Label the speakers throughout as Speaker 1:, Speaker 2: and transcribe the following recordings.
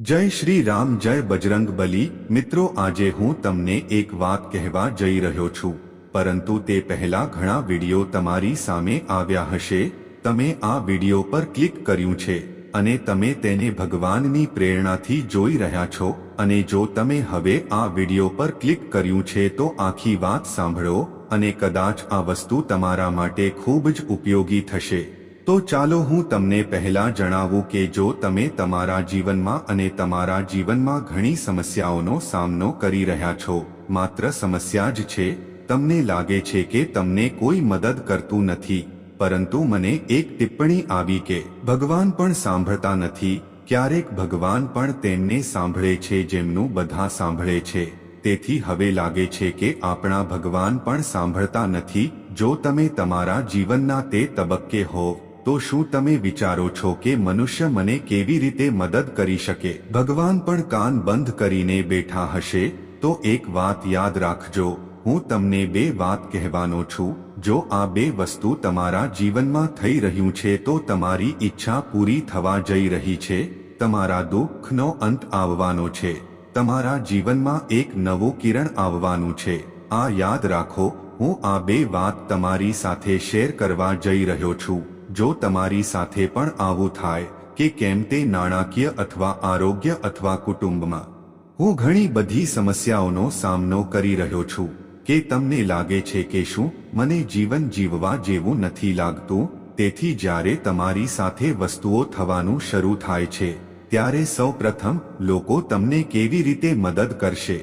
Speaker 1: જય શ્રી રામ, જય બજરંગ બલી. મિત્રો, આજે હું તમને એક વાત કહેવા જઈ રહ્યો છું. પરંતુ તે પહેલા ઘણા વીડિયો તમારી સામે આવ્યા હશે. તમે આ વીડિયો પર ક્લિક કર્યું છે અને તમે તેને ભગવાનની પ્રેરણાથી જોઈ રહ્યા છો. અને જો તમે હવે આ વીડિયો પર ક્લિક કર્યું છે તો આખી વાત સાંભળો અને કદાચ આ વસ્તુ તમારા માટે ખૂબ જ ઉપયોગી થશે. તો ચાલો હું તમને પહેલા જણાવું કે જો તમે તમારા જીવનમાં અને તમારા જીવનમાં ઘણી સમસ્યાઓનો સામનો કરી રહ્યા છો, માત્ર સમસ્યા જ છે, તમને લાગે છે કે તમને કોઈ મદદ કરતું નથી, પરંતુ મને એક ટિપ્પણી આવી કે ભગવાન પણ સાંભળતા નથી, ક્યારેક ભગવાન પણ તેમને સાંભળે છે જેમનું બધા સાંભળે છે, તેથી હવે લાગે છે કે આપણા ભગવાન પણ સાંભળતા નથી, જો તમે તમારા જીવનના તે તબક્કે હોવ તો શું તમે વિચારો છો કે મનુષ્ય મને કેવી રીતે મદદ કરી શકે? ભગવાન પણ કાન બંધ કરીને બેઠા હશે? તો એક વાત યાદ રાખજો, હું તમને બે વાત કહેવાનો છું. જો આ બે વસ્તુ તમારા જીવનમાં થઈ રહ્યું છે, તો તમારી ઈચ્છા પૂરી થવા જઈ રહી છે. તમારા દુઃખનો અંત આવવાનો છે. તમારા જીવનમાં એક નવું કિરણ આવવાનું છે. આ યાદ રાખો, હું આ બે વાત તમારી સાથે શેર કરવા જઈ રહ્યો છું. જો તમારી સાથે પણ આવું થાય કે કેમ તે નાણાકીય અથવા આરોગ્ય અથવા કુટુંબમાં. હું ઘણી બધી સમસ્યાઓનો સામનો કરી રહ્યો છું કે તમને લાગે છે કે શું મને જીવન જીવવા જેવું નથી લાગતું? તેથી જ્યારે તમારી સાથે વસ્તુઓ થવાનું શરૂ થાય છે, ત્યારે સૌ પ્રથમ લોકો તમને કેવી રીતે મદદ કરશે?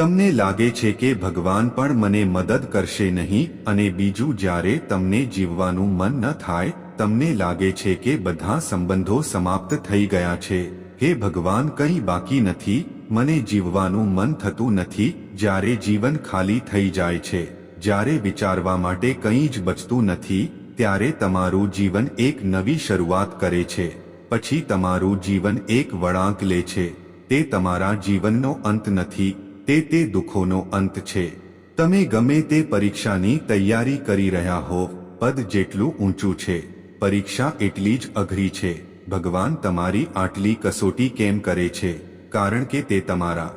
Speaker 1: તમને લાગે છે કે ભગવાન પણ મને મદદ કરશે નહીં અને બીજું જ્યારે તમને જીવવાનું મન ન થાય, તમને લાગે છે કે બધા સંબંધો સમાપ્ત થઈ ગયા છે. હે ભગવાન, કંઈ બાકી નથી, મને જીવવાનું મન થતું નથી, જ્યારે જીવન ખાલી થઈ જાય છે. જ્યારે વિચારવા માટે કંઈ જ બચતું નથી, ત્યારે તમારું જીવન એક નવી શરૂઆત કરે છે. પછી તમારું જીવન એક વળાંક લે છે. તે તમારા જીવનનો અંત નથી. તે તે દુઃખોનો અંત છે. તમે ગમે તે પરીક્ષાની તૈયારી કરી રહ્યા હો, પદ જેટલું ઊંચું છે. પરીક્ષા એટલી જ અઘરી છે. ભગવાન તમારી આટલી કસોટી કેમ કરે છે? કારણ કે તે તમારા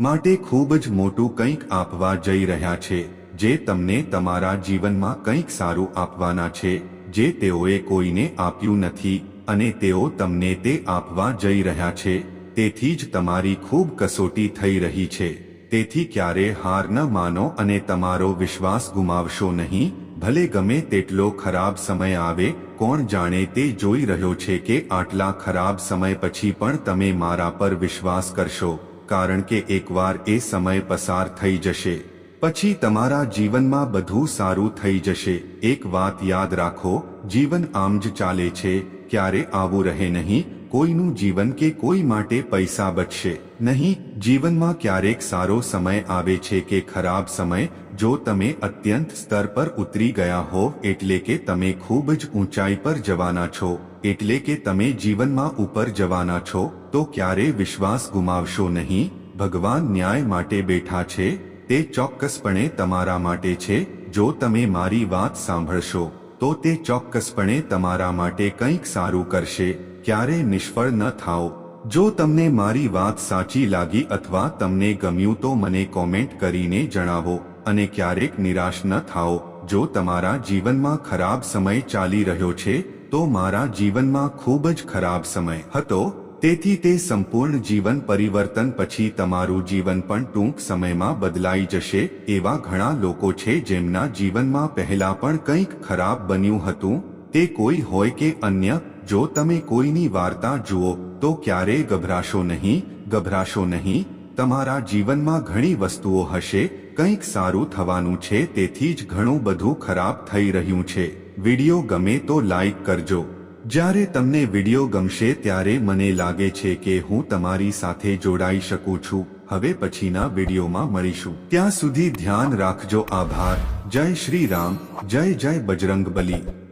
Speaker 1: માટે ખૂબ જ મોટું કંઈક આપવા જઈ રહ્યા છે, જે તમને તમારા જીવનમાં કંઈક સારું આપવાના છે, જે તેઓએ કોઈને આપ્યું નથી, અને તેઓ તમને તે આપવા જઈ રહ્યા છે. તેથી જ તમારી ખૂબ કસોટી થઈ રહી છે. તેથી ક્યારે હાર ન માનો અને તમારો વિશ્વાસ ગુમાવશો નહીં. ભલે ગમે તેટલો ખરાબ સમય આવે, કોણ જાણે તે જોઈ રહ્યો છે કે આટલા ખરાબ સમય પછી પણ તમે મારા પર વિશ્વાસ કરશો, કારણ કે એકવાર એ સમય પસાર થઈ જશે. પછી તમારા જીવનમાં બધું સારું થઈ જશે. એક વાત યાદ રાખો, જીવન આમ જ ચાલે છે, ક્યારે આવું રહે નહીં. કોઈનું જીવન કે કોઈ માટે પૈસા બચશે નહીં. જીવનમાં ક્યારેક સારો સમય આવે છે કે ખરાબ સમય. જો તમે અત્યંત સ્તર પર ઉતરી ગયા હો એટલે કે તમે ખૂબ જ ઊંચાઈ પર જવાના છો, એટલે કે તમે જીવનમાં ઉપર જવાના છો, તો ક્યારે વિશ્વાસ ગુમાવશો નહીં? ભગવાન ન્યાય માટે બેઠા છે, તે ચોક્કસપણે તમારા માટે છે. જો તમે મારી વાત સાંભળશો, તો તે ચોક્કસપણે તમારા માટે કંઈક સારું કરશે. ક્યારે નિષ્ફળ ન થાઓ. જો તમને મારી વાત સાચી લાગી અથવા તમને ગમ્યું તો મને કોમેન્ટ કરીને જણાવો અને ક્યારેક નિરાશ ન થાઓ. જો તમારા જીવનમાં ખરાબ સમય ચાલી રહ્યો છે, તો મારા જીવનમાં ખૂબ જ ખરાબ સમય હતો. તેથી તે સંપૂર્ણ જીવન પરિવર્તન પછી તમારું જીવન પણ ટૂંક સમયમાં બદલાઈ જશે. એવા ઘણા લોકો છે જેમના જીવનમાં પહેલા પણ કંઈક ખરાબ બન્યું હતું. તે કોઈ હોય કે અન્ય જો તમે કોઈની વાર્તા જુઓ, તો ક્યારેય ગભરાશો નહીં ગભરાશો નહીં. તમારા જીવનમાં ઘણી વસ્તુઓ હશે, કંઈક સારું થવાનું છે, તેથી જ ઘણું બધું ખરાબ થઈ રહ્યું છે. વીડિયો ગમે તો લાઈક કરજો. જ્યારે તમને વિડિયો ગમશે ત્યારે મને લાગે છે કે હું તમારી સાથે જોડાઈ શકું છું. હવે પછીના વિડીયોમાં મળીશું. ત્યાં સુધી ધ્યાન રાખજો. આભાર. જય શ્રી રામ. જય જય બજરંગ બલી